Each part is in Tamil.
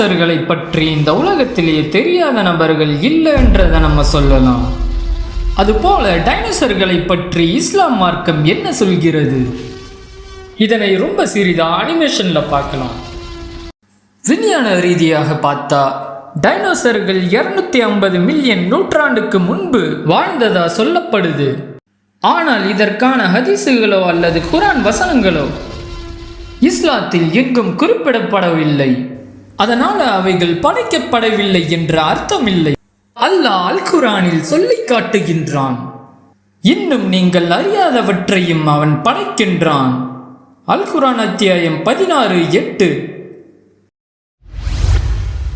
அரசர்களை பற்றி இந்த உலகத்திலேயே தெரியாத நபர்கள் இல்லை என்றதை நம்ம சொல்லலாம். அதுபோல டைனோசர்களை பற்றி இஸ்லாம் மார்க்கம் என்ன சொல்கிறது? இதனை ரொம்ப சிறிதா அனிமேஷன்ல பார்க்கலாம். விஞ்ஞான ரீதியாக பார்த்தா டைனோசர்கள் 250 ஐம்பது மில்லியன் நூற்றாண்டுக்கு முன்பு வாழ்ந்ததா சொல்லப்படுது. ஆனால் இதற்கான ஹதீசுகளோ அல்லது குரான் வசனங்களோ இஸ்லாத்தில் எங்கும் குறிப்பிடப்படவில்லை. அதனால் அவைகள் படைக்கப்படவில்லை என்ற அர்த்தமில்லை. அல்லாஹ் அல் குரானில் சொல்லிக் காட்டுகின்றான் இன்னும் நீங்கள் அறியாதவற்றையும் அவன் படைக்கின்றான். அல் குரான் அத்தியாயம் பதினாறு எட்டு.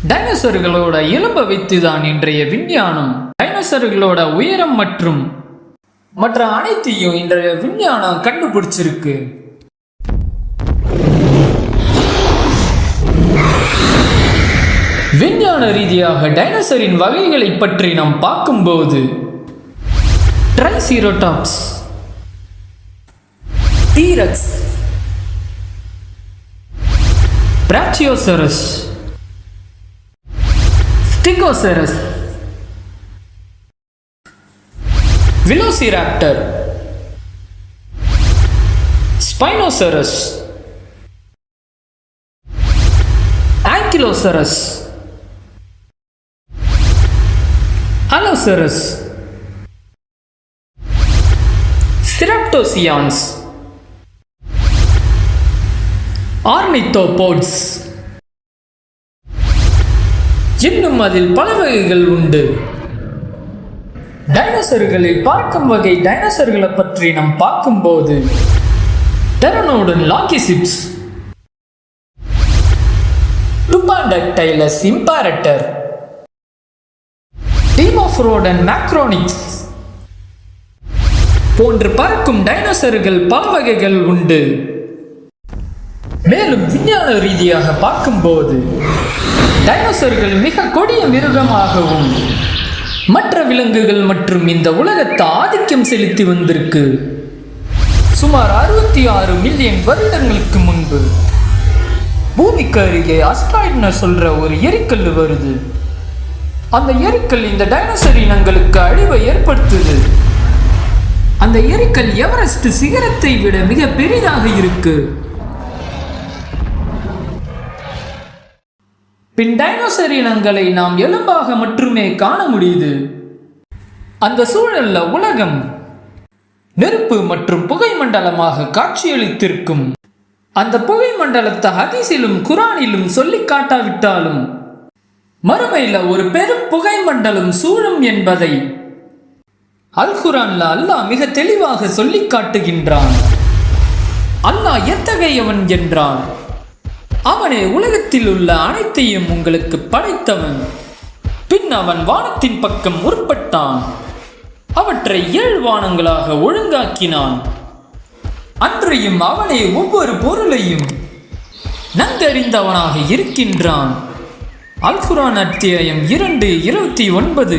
டைனோசர்களோட எலும்பை வைத்துதான் இன்றைய விஞ்ஞானம். டைனோசர்களோட உயரம் மற்றும் மற்ற அனைத்தையும் இன்றைய விஞ்ஞானம் கண்டுபிடிச்சிருக்கு. விஞ்ஞான ரீதியாக டைனோசரின் வகைகளை பற்றி நாம் பார்க்கும்போது ட்ரைசீரோடாப்ஸ் டீரக்ஸ் பிராச்சியோசரஸ் ஸ்டிகோசரஸ் விலோசிராப்டர் ஸ்பைனோசரஸ் ஆங்கிலோசரஸ் அலோசரஸ் ஸ்திரப்டோசியான்ஸ் ஆர்னித்தோபோட்ஸ் இன்னும் அதில் பல வகைகள் உண்டு. டைனோசர்களில் பார்க்கும் வகை டைனோசர்களை பற்றி நாம் பார்க்கும்போது டெரனோடன் லாக்கிசிப்ஸ் டுபாண்டக்டைலஸ் இம்பாரட்டர் ஆஃப்ரோடன் மேக்ரோனிக்ஸ் போன்று பறக்கும் டைனோசர்கள் பல வகைகள் உண்டு. மேலும் விஞ்ஞான ரீதியாக பார்க்கும்போது டைனோசர்கள் மிக கொடிய மிருகமாகவும் மற்ற விலங்குகள் மற்றும் இந்த உலகத்தை ஆதிக்கம் செலுத்தி வந்திருக்கு. சுமார் அறுபத்தி ஆறு மில்லியன் வருடங்களுக்கு முன்பு பூமிக்கு அருகே அஸ்டாய்ட்னு சொல்ற ஒரு எரிக்கல் வருது. அந்த எரிக்கல் இந்த டைனோசர் இனங்களுக்கு அழிவை ஏற்படுத்துது. அந்த எரிக்கல் எவரெஸ்ட் சிகரத்தை விட மிக பெரிதாக இருக்கு. பின் டைனோசர் இனங்களை நாம் எலும்பாக மட்டுமே காண முடியுது. அந்த சூழல்ல உலகம் நெருப்பு மற்றும் புகை மண்டலமாக காட்சியளித்திருக்கும். அந்த புகை மண்டலத்தை ஹதீஸிலும் குரானிலும் சொல்லி காட்டாவிட்டாலும் மறுமையில் ஒரு பெரும் புகை மண்டலம் சூழும் என்பதை அல்குரான்ல அல்லாஹ் மிக தெளிவாக சொல்லி காட்டுகின்றான். அல்லாஹ் எத்தகையவன் என்றான்? அவனே உலகத்தில் உள்ள அனைத்தையும் உங்களுக்கு படைத்தவன். பின் அவன் வானத்தின் பக்கம் முற்பட்டான் அவற்றை ஏழு வானங்களாக ஒழுங்காக்கினான். அன்றையும் அவனே ஒவ்வொரு பொருளையும் நன்கறிந்தவனாக இருக்கின்றான். அல்குரான் அத்தியாயம் இரண்டு இருபத்தி ஒன்பது.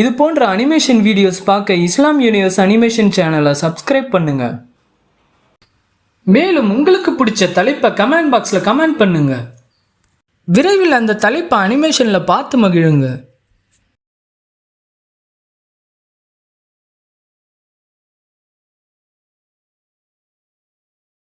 இது போன்ற அனிமேஷன் வீடியோஸ் பார்க்க இஸ்லாம் யூனிவர்ஸ் அனிமேஷன் சேனலை சப்ஸ்கிரைப் பண்ணுங்க. மேலும் உங்களுக்கு பிடிச்ச தலைப்பை கமெண்ட் பாக்ஸில் கமெண்ட் பண்ணுங்க. விரைவில் அந்த தலைப்பை அனிமேஷனில் பார்த்து மகிழுங்க.